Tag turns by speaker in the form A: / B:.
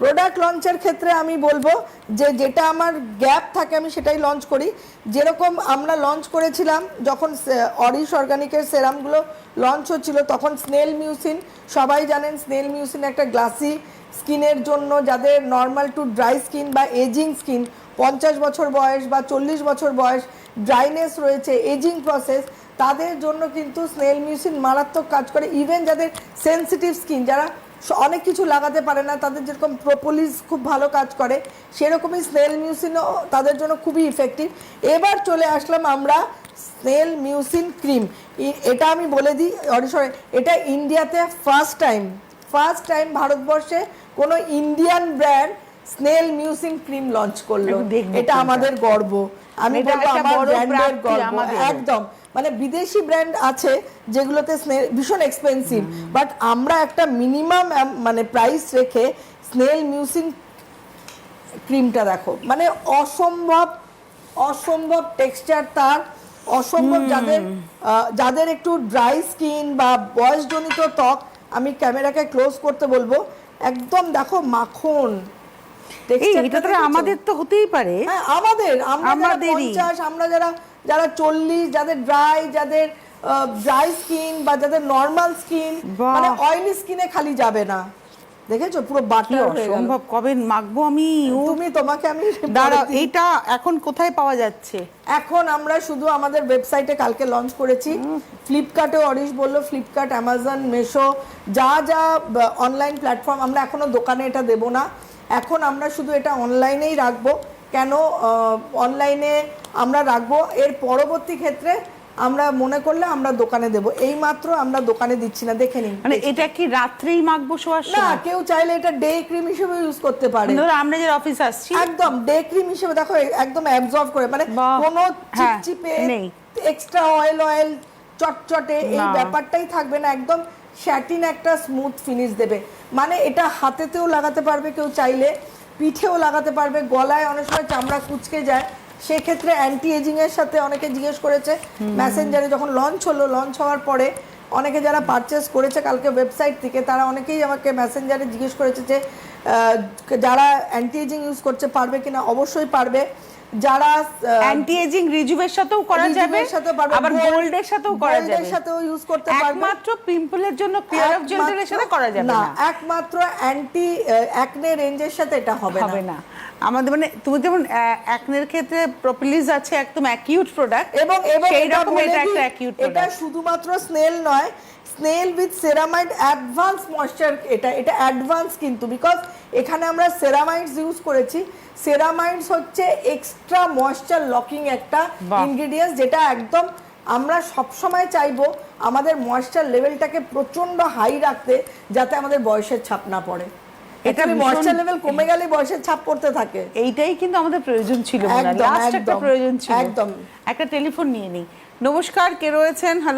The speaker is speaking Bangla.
A: প্রোডাক্ট লঞ্চের ক্ষেত্রে আমি বলব যে যেটা আমার গ্যাপ থাকে আমি সেটাই লঞ্চ করি। যেরকম আমরা লঞ্চ করেছিলাম, যখন অরিশ অর্গানিকের সেরামগুলো লঞ্চ হচ্ছিল, তখন স্নেল মিউসিন সবাই জানেন স্নেল মিউসিন একটা গ্লাসি স্কিনের জন্য, যাদের নর্মাল টু ড্রাই স্কিন বা এজিং স্কিন পঞ্চাশ বছর বয়স বা চল্লিশ বছর বয়স ড্রাইনেস রয়েছে এজিং প্রসেস তাদের জন্য কিন্তু স্নেল মিউসিন মারাত্মক কাজ করে। ইভেন যাদের সেনসিটিভ স্কিন যারা অনেক কিছু লাগাতে পারে না তাদের যেরকম প্রোপোলিস খুব ভালো কাজ করে সেরকমই স্নেল মিউসিনও তাদের জন্য খুবই ইফেক্টিভ এবার চলে আসলাম আমরা স্নেল মিউসিন ক্রিম। এটা আমি বলে দিই অরিসরে এটা ইন্ডিয়াতে ফার্স্ট টাইম ফার্স্ট টাইম ভারতবর্ষে কোনো Indian brand snail mucin cream launch করল। এটা আমাদের গর্ব। আমি বলব আমার ব্র্যান্ডের গর্ব একদম। মানে বিদেশি ব্র্যান্ড আছে যেগুলোতে ভীষণ এক্সপেন্সিভ বাট আমরা একটা মিনিমাম মানে প্রাইস রেখে স্নেল মিউসিন ক্রিমটা দেখো। মানে অসম্ভব অসম্ভব টেক্সচার তার অসম্ভব যাদের যাদের একটু ড্রাই স্কিন বা বয়সজনিত ত্বক আমি ক্যামেরাকে ক্লোজ করতে বলব। একদম দেখো মাখন।
B: এটা তো আমাদের তো হতেই পারে।
A: হ্যাঁ আমাদের আমরা যারা
B: আমাদেরই।
A: আমরা যারা যারা চল্লিশ যাদের ড্রাই যাদের ড্রাই স্কিন বা যাদের নর্মাল স্কিন। মানে অয়েলি স্কিনে খালি যাবে না। দেখেছ? পুরো বাটার হয়ে গেল।
B: অসম্ভব। কবে মাখবো আমি?
A: তুমি তোমাকে আমি
B: দাঁড়াও এইটা এখন কোথায় পাওয়া যাচ্ছে?
A: এখন আমরা শুধু আমাদের ওয়েবসাইটে কালকে লঞ্চ করেছি। ফ্লিপকার্টে অরিশ বলল ফ্লিপকার্ট অ্যামাজন মেশো যা যা অনলাইন প্ল্যাটফর্ম আমরা এখনও দোকানে এটা দেব না। এখন আমরা শুধু এটা অনলাইনেই রাখব। কেন? অনলাইনে আমরা রাখব। এর পরবর্তী ক্ষেত্রে আমরা মনে করলে আমরা দোকানে দেব। এই মাত্র আমরা দোকানে দিচ্ছি না দেখে নিন।
B: মানে এটা কি রাত্রেই মাখবো শোয়ার
A: না কেউ চাইলে এটা ডে ক্রিম হিসেবে ইউজ করতে পারে।
B: ধরো আমরা যে অফিস আসছি।
A: একদম ডে ক্রিম হিসেবে দেখো একদম অ্যাবজর্ব করে। মানে কোনো
B: হ্যাঁ,
A: চিপচিপে
B: নেই।
A: এক্সট্রা অয়েল অয়েল চটচটে এই ব্যাপারটাই থাকবে না। একদম শ্যাটিন একটা স্মুথ ফিনিশ দেবে। মানে এটা হাতেতেও লাগাতে পারবে কেউ চাইলে পিঠেও লাগাতে পারবে। গলায় অনেক সময় চামড়া কুচকে যায়। সেক্ষেত্রে অ্যান্টি এজিং এর সাথে অনেকে জিজ্ঞেস করেছে। ম্যাসেঞ্জারে যখন লঞ্চ হলো লঞ্চ হওয়ার পরে অনেকে যারা পারচেস করেছে কালকে ওয়েবসাইট থেকে তারা অনেকেই আমাকে মেসেঞ্জারে জিজ্ঞেস করেছে যে আহ, যারা অ্যান্টি এজিং ইউজ করছে পারবে কিনা? অবশ্যই পারবে। যারা
B: অ্যান্টি এজিং রিজুভের সাথেও করা যাবে আবার গোল্ডের সাথেও করা
A: গোল্ডের
B: যাবে।
A: সাথেও ইউজ করতে পারবে।
B: একমাত্র পিম্পলের জন্য ক্লিয়ার অফ জেন্টালের সাথে করা যাবে না
A: একমাত্র অ্যান্টি অ্যাকনে রেঞ্জের সাথে এটা হবে
B: হবে
A: না।
B: না আমাদের মানে তুমি যেমন অ্যাকনের ক্ষেত্রে প্রোপিলিস আছে একদম অ্যাকিউট প্রোডাক্ট
A: এবং
B: সেই রকম এটা একটা অ্যাকিউট
A: এটা শুধুমাত্র স্নেল নয় snail with ceramide advance moisture এটা এটা অ্যাডভান্স কিন্তু বিকজ এখানে আমরা সেরামাইডস ইউজ করেছি। সেরামাইডস হচ্ছে এক্সট্রা ময়েশ্চার লকিং একটা। ইনগ্রেডিয়েন্টস যেটা একদম আমরা সব সময় চাইব আমাদের ময়েশ্চার লেভেলটাকে প্রচণ্ড হাই রাখতে যাতে আমাদের বয়সের ছাপ না পড়ে।
B: এটা
A: ময়েশ্চার লেভেল কমে গেলে বয়সের ছাপ পড়তে থাকে।
B: এইটাই কিন্তু আমাদের প্রয়োজন ছিল লাস্ট একটা প্রয়োজন ছিল।
A: একদম।
B: একটা টেলিফোন নিয়ে নিই। নমস্কার কে রয়েছেন? হ্যালো